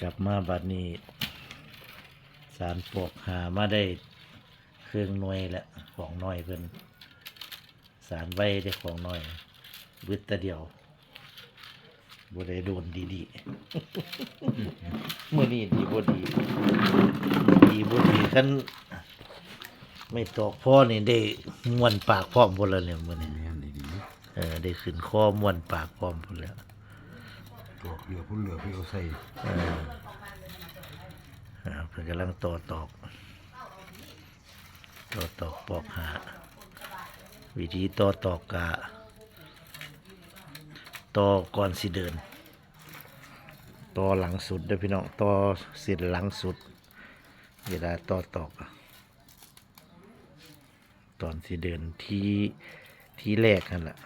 กลับมาบัดนี้สารปลอกหามาได้เครื่องหน่วยและของน้อยเพิ่นสารไว้ได้ของน้อยบึดแตะเดียวบ่ได้โดนดีๆ มื้อนี้ดีบ่ดีดีบ่ดีคันไม่ตอกพ่อนี่ได้ม่วนปากพร้อมพุ่นแล้วเนี่ยมื้อนี้แม่นดีเออได้ขึ้นคอม่วนปากพร้อมพุ่นแล้ว ตัวเหลือพุ่นเหลือพี่เอาใส่เอออ่าเพิ่นกำลังต่อตอกต่อตอกปอกหาวิธีต่อตอกกะต่อก่อนสิเดินต่อหลังสุดเด้อพี่น้องต่อเส้นหลังสุด เวลาต่อตอกตอนสิเดินที่ที่แรกนั่นแหละ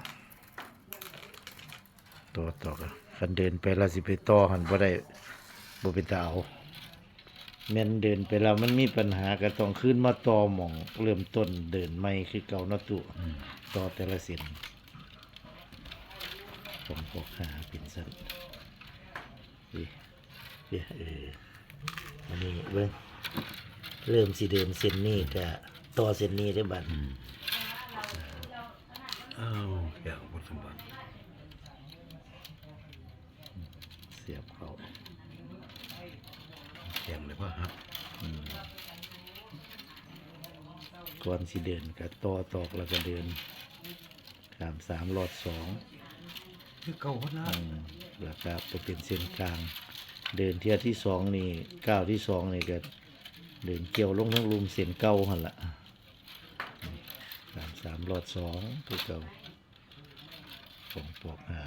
ต่อตอกอะ คันเดินไปแล้วสิไปต่อหันบ่ได้บ่เป็นตาเอาแม่นเดินไปแล้วมันมีปัญหาก็ต้องขึ้นมาต่อหม่อง เริ่มต้นเดินใหม่คือเก่าเนาะตุต่อแต่ละเส้นผมพกหาเป็นสั้นนี่นี่เอออันนี้เบิ่งเริ่มสิเดินเส้นนี้ก็ต่อเส้นนี้ได้บัดอ้าวแก้วบทสมบัติ เสียบเขาแข็งเลยพ่อฮักก่อนสิเดินก็ต่อตอกแล้วก็เดินสามสามรอดสองคือเก่าพ่อนะอืมแล้วก็ไปเป็นเส้นกลาง เดินเที่ยวที่สองนี่ก้าวที่สองนี่ก็เดินเกี่ยวลงทั้งลุมเส้นเก้าหันละสามสามรอดสองคือเก่าของปอกหา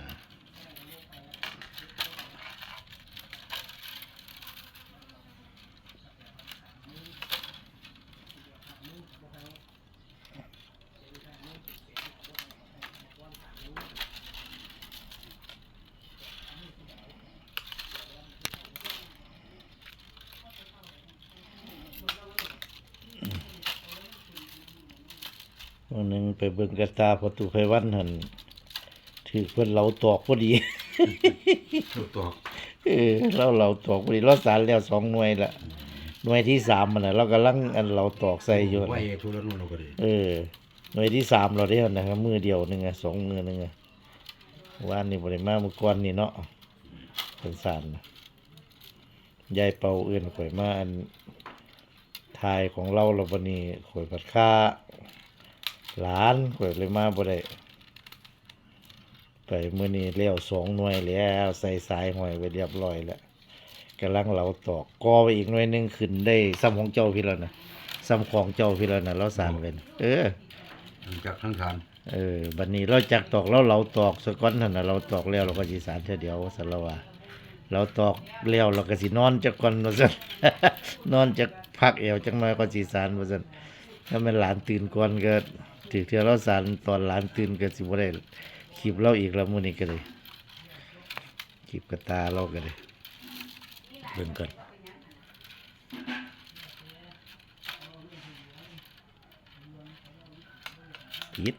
วันหนึ่งไปเบิ่งกระตาประตูไขวันหันถือเพิ่นเราตอกพอดีตัวตอกเออเราเราตอกพอดีเราสารแล้วสองหน่วยละหน่วยที่สามมันน่ะเรากำลังอันเราตอกใส่อยู่ไว้น่ะทุเรศนู่นเราก็ดีเออ หน่วยที่สามเราได้นะครับมือเดียวหนึ่งอะสองมือหนึ่งอะว่านนี่บริมาเมื่อก่อนนี่เนาะเป็นสารนะยายเป่าเอื่นข่อยมาอันทายของเราเราบันนี้ข่อยผัดค่า หลานข่อยเลยมาบ่ได้ไปมื้อนี้เลี้ยวสองหน่วยแล้วใส่สายห้อยไว้เรียบร้อยแล้วกำลังเราตอกกอไปอีกหน่วยหนึงขึ้นได้ซ้ำของเจ้าพี่แล้วนะซ้ำของเจ้าพี่แล้วนะเราสานเป็นเออจากทั้งทานเออบัดนี้เราจักตอกแล้วเราตอกสก้อนนั่นน่ะเราตอกแล้วเราก็สิสารเท่าเดียวสันละว่าเราตอกแล้วเราก็สินอนจักก่อนว่าซั่นนอนจักพักเอวจักหน่อยก็สิสารว่าซั่นถ้าแม่นหลานตื่นก่อนก็ ถือเทื่อเราสารตอนหลานตื่นก็สิบ่ได้คลิปเราอีกแล้วมื้อนี้ก็เลยคลิปกระตาเราก็เลยเบิ่งก่อนผิด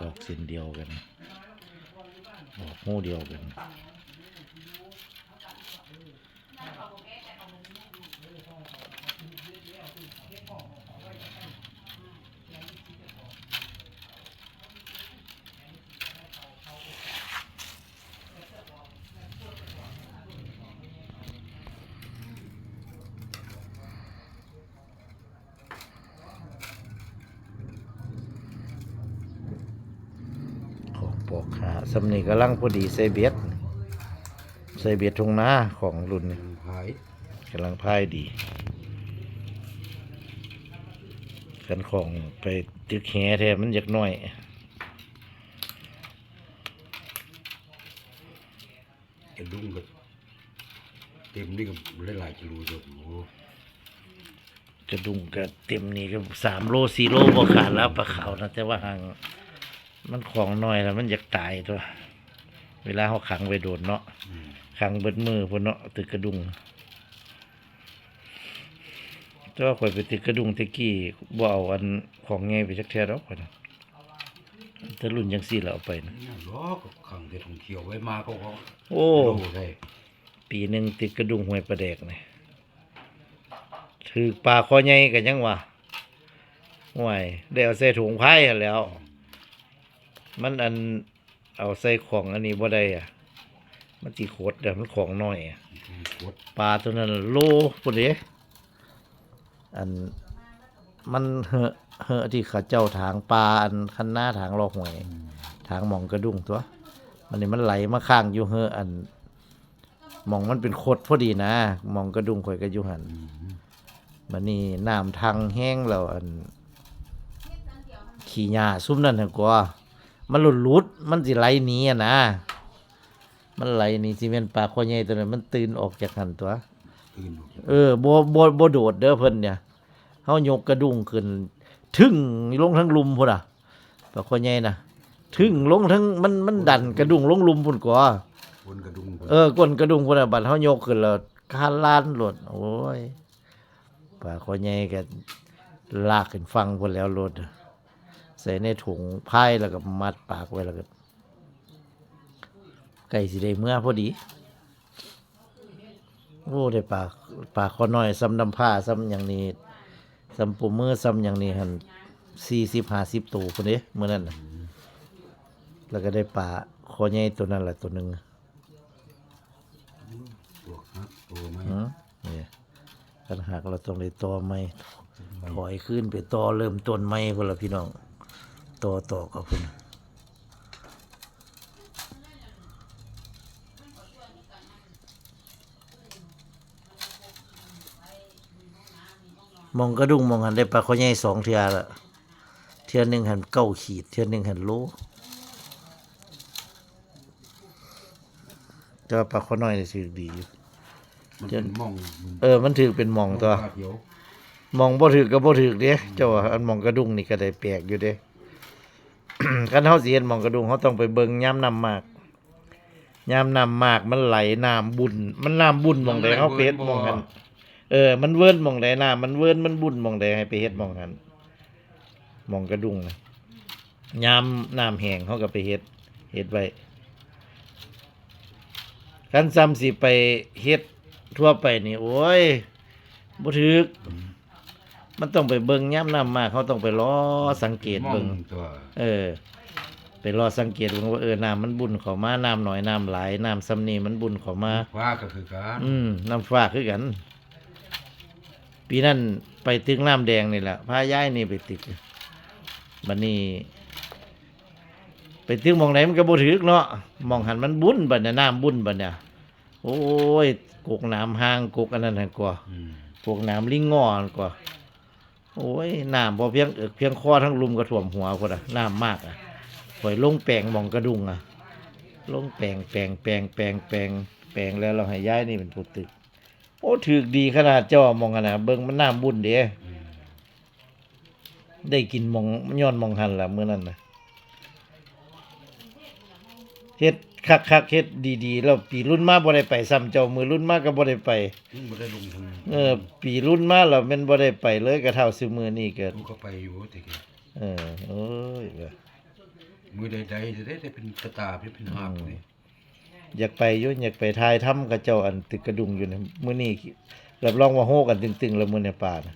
ออกเส้นเดียวกัน ออกหูเดียวกัน สำนีกำลังพอดีใส่เบ็ดใส่เบ็ดทงหน้าของรุ่นนี้หายกำลังพายดีกันของไปตึกแหแทนมันอยากน้อยจะดุ้งก็เต็มนี่ก็หลายๆกิโลอยู่โอ้กระดุงกระเต็มนี่ก็สามโลสี่โลบ่ขาดแล้วปลาขาวนะแต่ว่าหาง มันของน้อยแล้วมันอยากตายตัว เวลาเขาขังไปโดนเนาะอืมขังเบิดมือพุ่นเนาะตึกกระดุงแต่ว่าข่อยไปตึกกระดุงตะกี้บ่เอาอันของไงไปจักแท้ดอกข่อยนะถ้ารุ่นจังซี่แล้วเอาไปนะนี่ล้อกขังที่ท่องเที่ยวไว้มาเขาก็โอ้โลได้ปีหนึ่งติดกระดุงห้วยประเดกนี่ถือปลาคอใหญ่กันยังวะห่วยได้เอาใส่ถุงไผ่หั่นแหล้ว มันอันเอาใส่ของอันนี้บ่ได้อะ มันสิโคตรเด้อมันของน้อยอะกดปลาตัวนั้นโลพุ่นเด้อันมันเหอะเหอะที่เขาเจ้าทางปลาอันคันหน้าทางรอหวยทางหมองกระดุงตัวมันนี่มันไหลมาข้างอยู่เหอะอันหมองมันเป็นโคดพอดีนะหมองกระดุงข่อยก็อยู่หันอืมมันนี่น้ำทางแห้งแล้วอัน ขี้หญ้าซุ่มนั่นหั่นกว่า มันหลุดลุดๆมันสิไหลหนีอะนะ มันไหลหนีสิแม่นปลาคอใหญ่ตัวนั้นมันตื่นออกจากหันตัวตื่นออกจากเออบ่บ่บ่โดดเด้อเพิ่นเนี่ยเฮายกกระดุงขึ้นถึงลงทั้งลุมพุ่นอะปลาคอใหญ่น่ะถึงลงทั้งมันมันดันกระดุงลงลุมพุ่นกว่าบนกระดุมเออก้นกระดุงพุ่นน่ะบัดเฮายกขึ้นแล้วคานลานโลดโอ้ยปลาคอใหญ่ก็ลากขึ้นฟังพุ่นแล้วโลดใส่ในถุงพายแล้วก็มัดปากไว้แล้วก็ไก่สิได้เมื่อพอดีโอ้ได้ปลาปลาคอน้อยซ้ำน้ำผ้าซ้ำอย่างนี้ซ้ำปูมือซ้ำอย่างนี้หันสี่สิบห้าสิบตัวคนนี้เมื่อนั้นน่ะแล้วก็ได้ปลาคอใหญ่ตัวนั้นแหละตัวหนึ่งตัวฮักตัวไม้อืมนี่กันหากเราต้องได้ต่อไม่ถอยขึ้นไปต่อเริ่มต้นไม่คนละพี่น้อง ต่อต่อกับคุณมองกระดุงมองหันได้ปลาคอใหญ่สองเทือละเทือหนึ่งหันเก้าขีด เทือหนึ่งหันโลแต่ว่าปลาคอน้อยนี่ถือดีอยู่มันเป็นหมองเออ มันถือเป็นหมองตัวเดียวหมองบ่ถือก็บ่ถือเด้เจ้าว่าอันหมองกระดุงนี่ก็ได้แปลกอยู่เด้ คันเฮาสิเห็นหมองกระดุงเฮาต้องไปเบิ่งยามน้ำมากยามน้ำมากมันไหลน้ำบุญ มันน้ำบุญหมองใดเฮาไปเฮ็ดหมองนั้นเออ มันเวิ้นหมองใดน้ำมันเวิ้นมันบุญหมองใดให้ไปเฮ็ดหมองนั้นหมองกระดุงนะยามน้ำแห้งเฮาก็ไปเฮ็ดเฮ็ดไว้คันซ้ำสิไปเฮ็ดทั่วไปนี่โอ้ยบ่ถึก มันต้องไปเบิ่งย่ำน้ำมากเขาต้องไปรอสังเกตหม้อเบิ่งตัวเออ ไปรอสังเกตเบิ่งว่าเออน้ำมันบุญเข้ามาน้ำหน่อยน้ำหลายน้ำซ้ำนี่มันบุญเข้ามา ฟ้าก็คือการอืมน้ำฟ้าคือกัน ปีนั้นไปตึกน้ำแดงนี่แหละพาย้ายนี่ไปตึกบัดนี้ไปตึกหมองไหนมันก็บ่ถึกเนาะหมองหันมันบุญบัดเนี่ยน้ำบุญบัดเนี่ยโอ้ยกกน้ำห้างกกอันนั้นหั่นกว่าอืม พวกน้ำลิงงอนกว่า โอ้ยน้ำพอเพียงเอกเพียงคอทั้งลุมกระถ่วมหัวคนอะน้ำมากอะปล่อยลงแปลงมองกระดุงอะลงแปลงแปลงแปลงแปลงแปลงแปลงแล้วเราให้ย้ายนี่เป็นผู้ตึก โอ้ถือดีขนาดเจ้ามองกันนะเบิ่งมันน้ำบุญเด้อืมได้กินมองย้อนมองหันละเมื่อนั้นนะเฮ็ด คักคักๆเฮ็ดดีๆแล้วปีรุ่นมาบ่ได้ไปซ้ำเจ้ามือรุ่นมาก็บ่ได้ไปอืมบ่ได้ลงทุนเออ ปีรุ่นมาแล้วแมันบ่ได้ไปเลยกระเท่าซื้อมือนี่เกิดกูก็ไปอยู่แต่แกเออโอ้ยเว้ยมือใดๆจะได้ได้เป็นกระตาเป็นเป็นหักเลยอยากไปอยุ่อยากไปทายถ้ำกับเจ้าอันตึกกระดุงอยู่นะมื้อนี้รับรองว่าโฮกันตึงๆแล้วมื้อในป่านะ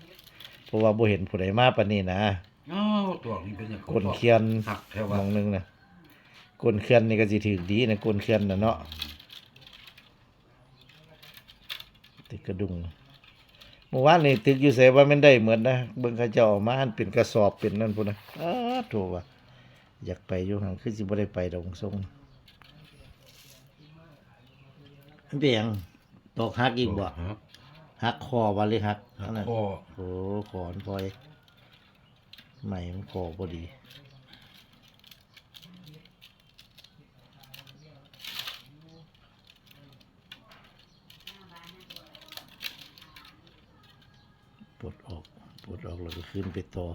เพราะว่าบ่เห็นผู้ใดมาปานนี้นะอ้าวตัวนี้เป็นอย่างกลเคียนหักแท้มว่าองหนึงนะ กลเคียนนี่ก็สิถือดีนะกลเคียนน่ะเนาะตึกกระดุงเมื่อวานนี่ตึกอยู่ไสว่ามันได้เหมือนนะเบิ่งเขาเจ้าเอามาอันเป็นกระสอบเป็นนั่นพุ่นนะอ้าโถว่าอยากไปอยู่หั่นคือสิบ่ได้ไปดอกทรงมันเป็นหยังตอกหักอีกบ่ฮะหักคอบ่หรือหักหัอักนนั้นคอโอ้ขอนพลอยใหม่มันคอพอดี ปลดออก ปลด ออกแล้วก็ขึ้นไปต่อ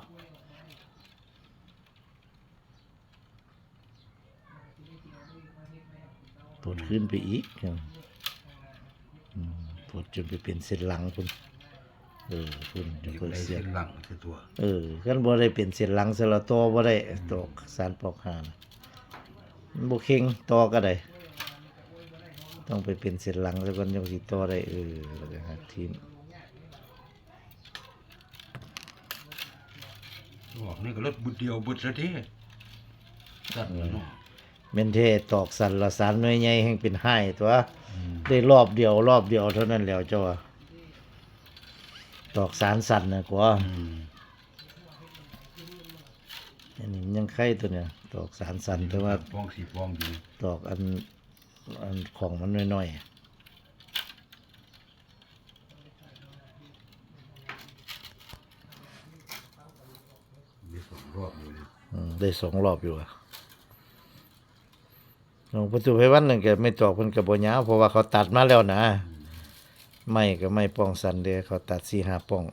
ปลดขึ้นไปอีกอืมอืมปลดจนไปเป็นเส้นหลังคุณเออคุณจะอยู่เพิ่ในเสียเส้นหลังคือตัว เออคันบ่ได้เป็นเส้นหลังสละต่อบ่ได้ตอกสารปอกหานะมันบ่เค็งต่อก็ได้ ต้องไปเป็นเส้นหลังแล้วก่อนยังสิต่อได้เออแล้วก็หาทีม บอกนี่ก็รถบุดเดียวบุดซะทีตัดแล้วเนาะเมนเทตอกสันละสารหน่วยใหญ่แห่งเป็นไห้ตัว อืมได้รอบเดียวรอบเดียวเท่านั้นแล้วเจ้าว่าตอกสารสั่นนะกว่าอืมอันนี้มันยังไข่ตัวเนี่ยตอกสารสั่นแต่ว่า ฟองสีฟองอยู่ตอกอันอันของมันน้อยมีสองรอบอยู่เลย ๆอืม ได้สองรอบอยู่อะหลวงประตูไพวันนั่นก็ไม่ตอกเพิ่นก็บ่ยาวเพราะว่าเขาตัดมาแล้วนะไม่ก็ไม่ป้องสันเด้เขาตัดสี่ห้าป้อง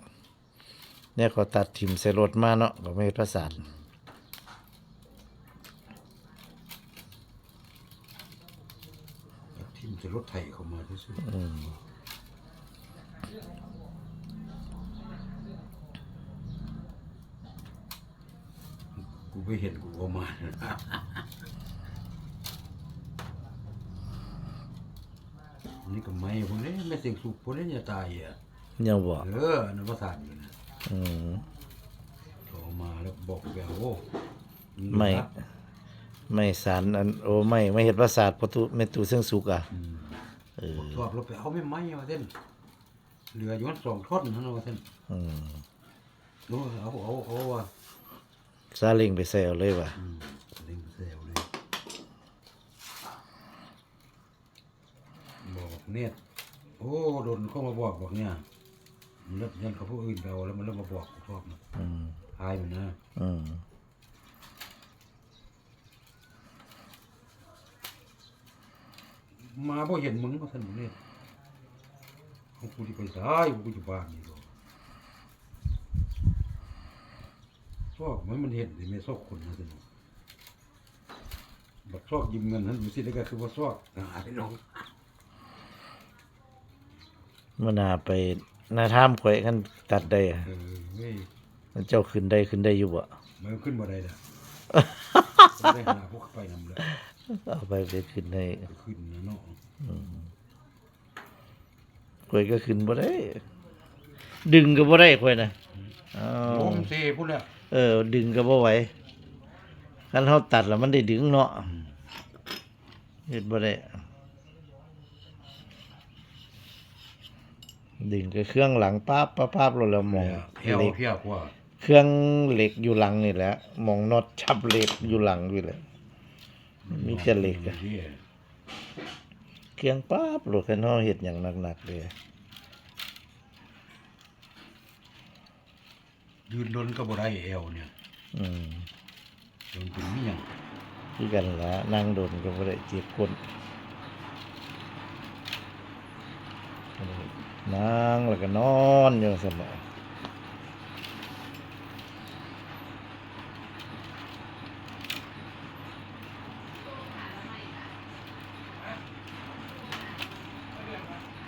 เนี่ยเขาตัดถิ่มใส่รถมาเนาะก็ไม่ประสานทิ่มจะรถไถเข้ามาที่สุด อืมกูไปเห็นกูเอามานี่ก็ไม่พวกนี้ไม่เสียงสุกพวกนี้จะตายอะยังบ่เอออันนั้นภาษาอยู่นะอืมโทรมาแล้วบอกแกโอ้ไม่ไม่สารอันโอ้ไม่ไม่เห็ดประสาทประตูเมตูเส้งสุกอะอืมเออชอบเราไปเอาไม่ไม้มาเส้นเหลืออยู่นั้นสองท่อนนั่นว่าเส้นอืมดูเอาเอาเอาว่า ซาเลิงไปใส่เอาเลยว่ะอืมเล่นเซลเลยบอกเนี่ยโอ้โดนเข้ามาบอกบอกเนี่ยมันเลิกยันเขาผู้อื่นเราแล้วมันเริ่มมาบอกกูชอบนะอืมอายมันนะอืมมาบ่เห็นมึงก็ท่านบอกเนี่ยเขากูจะไปตายกูจะบ้านนี่ก็ซอก มันมันเห็นแต่ไม่ซอกคนนะท่านบอกบักซอกยืมเงินท่านอยู่สิแล้วก็คือว่าซอกหาไปน้องมันน่าไปหน้าถ้ำข่อยคันตัดได้อะเออเว้ยมันเจ้าขึ้นได้ขึ้นได้อยู่บ่มันขึ้นมาได้ละได้หาพวกไปนำเลยเอาไปไปขึ้นได้ก็ขึ้นนะเนาะข่อยก็ขึ้นบ่ได้ ดึงก็บ่ได้ข่อยนะอ้าโอ้วมเซพูดแล้ว เออ ดึงก็บ่ไหวคันเฮาตัดแล้วมันได้ดึงเนาะเฮ็ดบ่ได้ดึงก็เครื่องหลังป๊าบป๊าบป๊าบแล้วแล้วมองเพียวเหล็กเพียวกว่าเครื่องเหล็กอยู่หลังนี่แหละมองน็อตชับเหล็กอยู่หลังอยู่แหละมีแต่เหล็กอะเครื่องป๊าบโลดคันเฮาเฮ็ดหยังหนักๆเลย ยืนล้นก็บ่ได้เอวเนี่ยอืมมันเป็นนี่ยังคือกันละนั่งโดนก็บ่ได้เจ็บคนนั่งแล้วก็นอนอยู่ซั่นน่ะ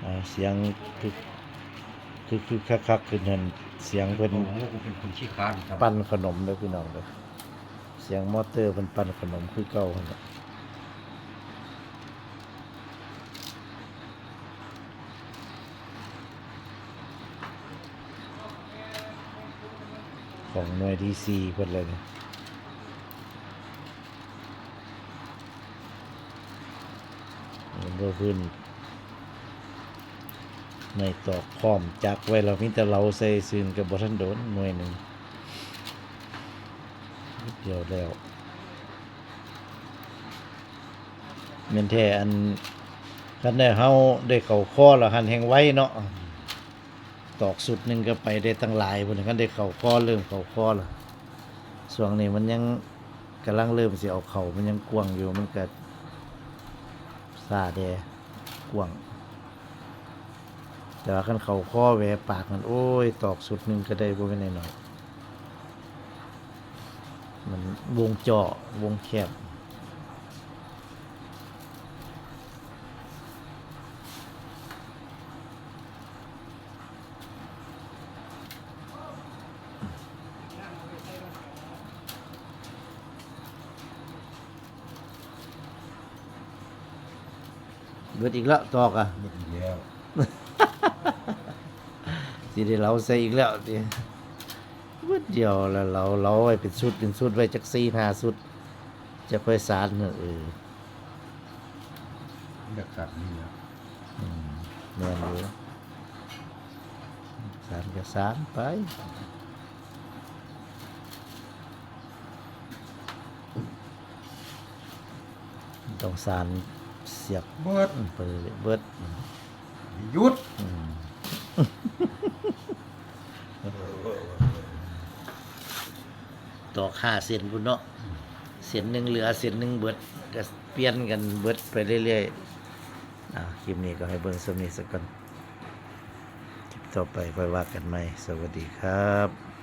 อ่าเสียงคือคือคือคักๆขึ้นนั่น เสียงเพิ่นโอ้โหกูเป็นคนขี้คร้านครับปั้นขนมเด้อพี่น้องเด้อเสียงมอเตอร์เพิ่นปั้นขนมคือเก่าหั่นน่ะของหน่วยดีซีเพิ่นเลยเนี่ยเห็นบ่ขึ้น ไม่ตอกพร้อมจักไว้แล้วมีแต่เราใส่ซื่นกับบทันโดนหน่วยหนึ่งเดียวแล้วแม่นแทอันคันได้เฮาได้เข้าคอแล้วหันแหงไว้เนาะตอกสุดหนึ่งก็ไปได้ตั้งหลายพุ่นคันได้เข้าคอเริ่มเข้าคอล้วช่วงนี้มันยังกำลังเริ่มสิเอาเข้ามันยังกว้างอยู่มันก็ซาแดกว้าง แต่ว่าคันเขาข้อแหวปากมันโอ้ย ตอกสุดหนึ่งก็ได้บ่แม่นน้อยมันวงเจาะวงแคบเบิดอีกแล้วตอกอะหมดอีกแล้ว สิได้เราใส่อีกแล้วติเบิดเดียวแล้วเราเราไว้เป็นชุดเป็นชุดไว้จัก4 5ชุด จะค่อยสานเอออยากสัตว์นี่นะแม่นอยู่สานก็สานไป ต้องสานเสียบเบิดไปเรื่อยๆเบิดหยุด ตอกห้าเส้นพุ่นเนาะเส้นหนึ่งเหลือเส้นหนึ่งเบิดก็เปลี่ยนกันเบิดไปเรื่อยๆอ่าคลิปนี้ก็ให้เบิ่งสำนี้สักก่อนคลิปต่อไปค่อยว่ากันใหม่สวัสดีครับ